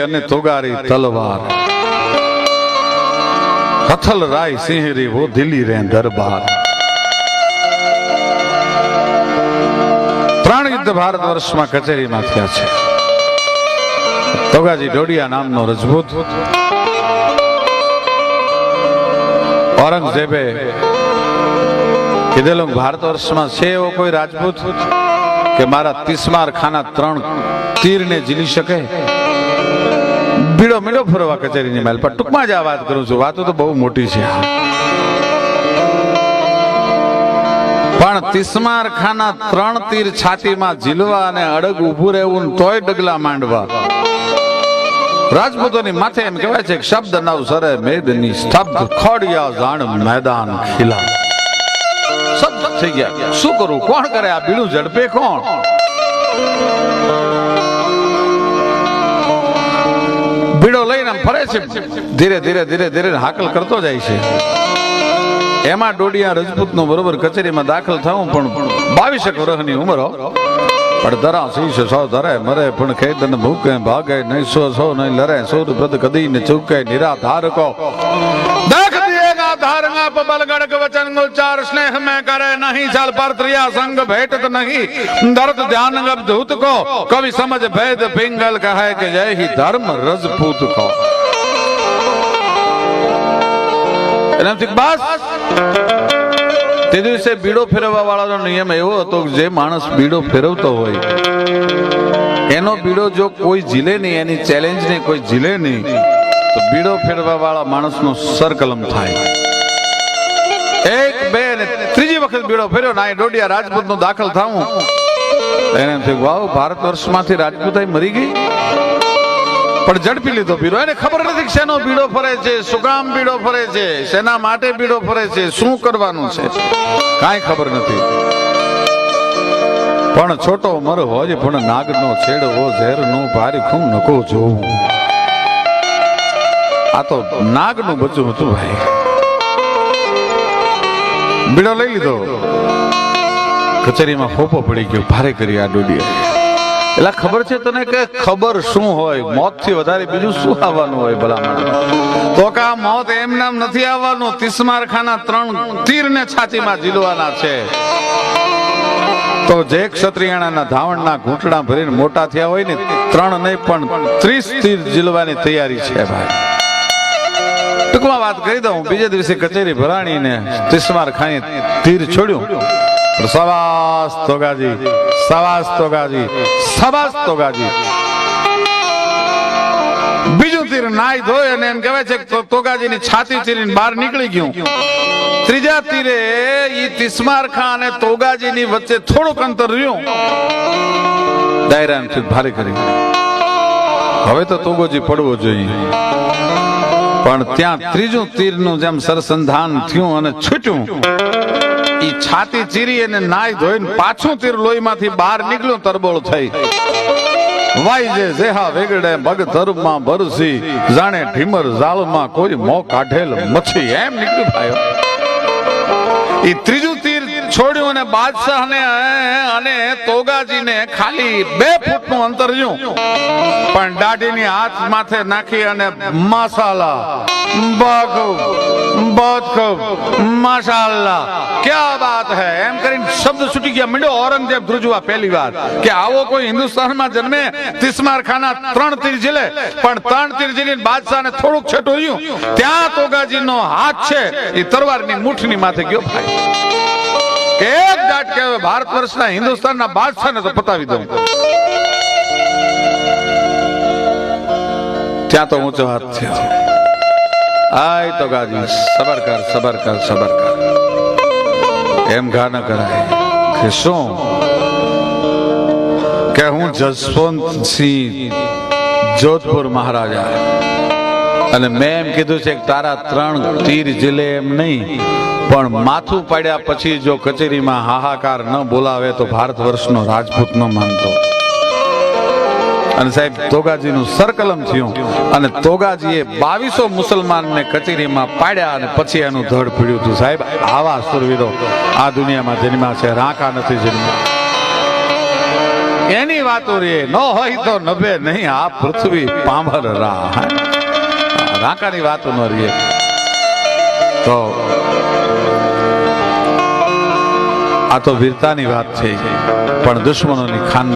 અને તોગારી તલવાર. હથલ રાય સિંહરી વો દિલ્હી રે દરબાર. ત્રણ યુદ્ધ ભારત વર્ષમાં કચેરીમાં થયા છે. તોગાજી ડોડિયા નામનો રજપૂત. ઔરંગઝેબે કીધેલું ભારત વર્ષમાં છે એવો કોઈ રાજપૂત કે મારા તિસ્માર ખાના ત્રણ તીરને ઝીલી શકે? બીડો મીડો ફરવા કચેરીની માલ પર. ટૂંકમાં જ આ વાત કરું છું. વાતો તો બહુ મોટી છે. પણ તિસ્માર ખાના ત્રણ તીર છાતીમાં ઝીલવા અને અડગ ઊભું રહેવું તોય ડગલા માંડવા. રાજપૂતોની માથે એમ કહેવાય છે શબ્દ નવ સરે મેદની સ્તબ્ધ ખોડિયા જાણ મેદાન ખીલા. શબ્દ થઈ ગયા. શું કરું? કોણ કરે? આ બીડું ઝડપે કોણ? ફરે છે. ધીરે ધીરે ધીરે ધીરે હાકલ કરતો જાય છે. એમાં ડોડિયા રજપૂતનો બરોબર કચેરીમાં દાખલ થવું પણ બાવીસ એક વર્ષની ઉંમર પણ ધરા શીશ સો ધરે, મરે પણ ખેદન ભૂકે, ભાગે નહીં સો સો નહીં લરે. સૂર પદ કદી ને ચૂકે નિરા ધારકો દેખ દિયેગા ધારણા પબલ ગણક વચન ઉચ્ચાર સ્નેહ મે કરે નહીં. ચાલ પર સંગ ભેટત નહીં. દર્દ ધ્યાન ગબ ધૂત કો. કવિ સમજ ભેદ પિંગલ કહે કે જય હી ધર્મ રજપૂત કો. એનાથી તે દિવસે બીડો ફેરવવા વાળાનો નિયમ એવો હતો જે માણસ બીડો ફેરવતો હોય, એનો બીડો જો કોઈ ઝીલે નહીં, એની ચેલેન્જ ને કોઈ ઝીલે નહીં, તો બીડો ફેરવા વાળા માણસનો સરકલમ થાય. એક, બે ને ત્રીજી વખત બીડો ફેર્યો ના ડોડિયા રાજપૂત નો દાખલ થાવું એને થયું વાવ, ભારત વર્ષમાંથી રાજપૂતાઈ મરી ગઈ. પણ ઝડપી લીધો બીડો. એને ખબર નથી શેનો બીડો ફરે છે, શું કામ બીડો ફરે છે, શેના માટે બીડો ફરે છે, શું કરવાનું છે? કાંઈ ખબર નથી. પણ છોટો મર હોય, પણ નાગનો છેડવો ઝેરનો ભારી ખૂબ નકો જોવું આ તો નાગનું બચ્ચું હતું ભાઈ. બીડો લઈ લીધો. કચેરીમાં ફોફો પડી ગયો, ભારે કરી આ ડોડીએ. એટલે ખબર છે તને કે ખબર શું હોય? મોતથી વધારે બીજું શું આવવાનું હોય ભલામણ? તો કે આ મોત એમ નામ નથી આવવાનું. તિસ્માર ત્રણ તીર ને છાતીમાં ઝીલવાના છે. તો જે ક્ષત્રિયાણાના ધાવણના ઘૂંટણા ભરીને મોટા થયા હોય ને ત્રણ નહીં પણ ત્રીસ તીર ઝીલવાની તૈયારી છે ભાઈ. ટૂંકમાં વાત કરી દઉં. બીજે દિવસે કચેરી ભરાણીને તિસ્માર ખાઈ તીર છોડ્યું. સવાસ તોગાજી સવાસ તોગાજી સવાસ તોગાજી બીજું તીર નાઈ ધોય અને એમ કહેવાય છે કે તોગાજીની છાતી ચીરીને બહાર નીકળી ગયું. ત્રીજા તીરે ઈ તિસ્માર ખાન અને તોગાજીની વચ્ચે થોડુંક અંતર રહ્યું. દાયરાથી ભારે કરી. હવે તો તોગોજી પડવો જોઈએ. પણ ત્યાં ત્રીજું તીરનું જેમ સરસંધાન થયું અને છૂટ્યું ઈ છાતી ચીરી અને નાય ધોઈને પાછું તીર લોહીમાંથી બહાર નીકળ્યું તરબોળ થઈ. વાઈ જે જેહા વેગડે બગ ધર્મમાં ભરસી, જાણે ઢીમર જાળમાં કોઈ મો કાઢેલ મચ્છી. એમ નીકળ્યું થાય ઈ ત્રીજું તીર છોડ્યું અને બાદશાહને, અને તોગાજીને ખાલી બે ફૂટનું અંતર રહ્યું. પણ દાઢીની હાથ માથે નાખી અને મસાલા બહુ બહુત ખૂબ માશાલ્લાહ ક્યા શબ્દ છૂટી ગયા. મીંડો ઔરંગઝેબ ધ્રુજવા પહેલી વાર કે આવો કોઈ હિન્દુસ્તાનમાં જન્મે તિસ્માર ખાના ત્રણ તીર ઝીલે પણ ત્રણ તીર ઝીલીને બાદશાહને થોડુંક છેટું રહ્યું. ત્યાં તોગાજીનો હાથ છે. એ તરવારની મુઠની માથે ગયો ભાઈ. એક દાટ કે ભારત વર્ષના હિન્દુસ્તાનના બાદશાહને તો પતાવી દઉં. ત્યાં તો ઊંચો હાથ થયો આય તો ગાજી સબર કર સબર કર સબર કર એમ ઘા ન કરાય. કે શું? કે હું જસવંતસિંહ જોધપુર મહારાજા. અને મેં એમ કીધું છે કે તારા ત્રણ તીર જીલે એમ નહીં, પણ માથું પાડ્યા પછી જો કચેરીમાં હાહાકાર ન બોલાવે તો ભારત વર્ષનો રાજપૂત ન માનતો. અને સાહેબ, તોગાજીનું સરકલમ થયું અને તોગાજીએ બાવીસો મુસલમાનને કચેરીમાં પાડ્યા અને પછી એનું ધડ પીડ્યું હતું. સાહેબ, આવા સુરવીરો આ દુનિયામાં જન્મ્યા છે, રાંકા નથી જન્મ્યા. એની વાતો રે, ન હોય તો નભે નહીં, આ પૃથ્વી પાંભર રા રાકાની વાતો ન રહીએ તો આ તો વીરતાની વાત છે પણ દુશ્મનોની ખાન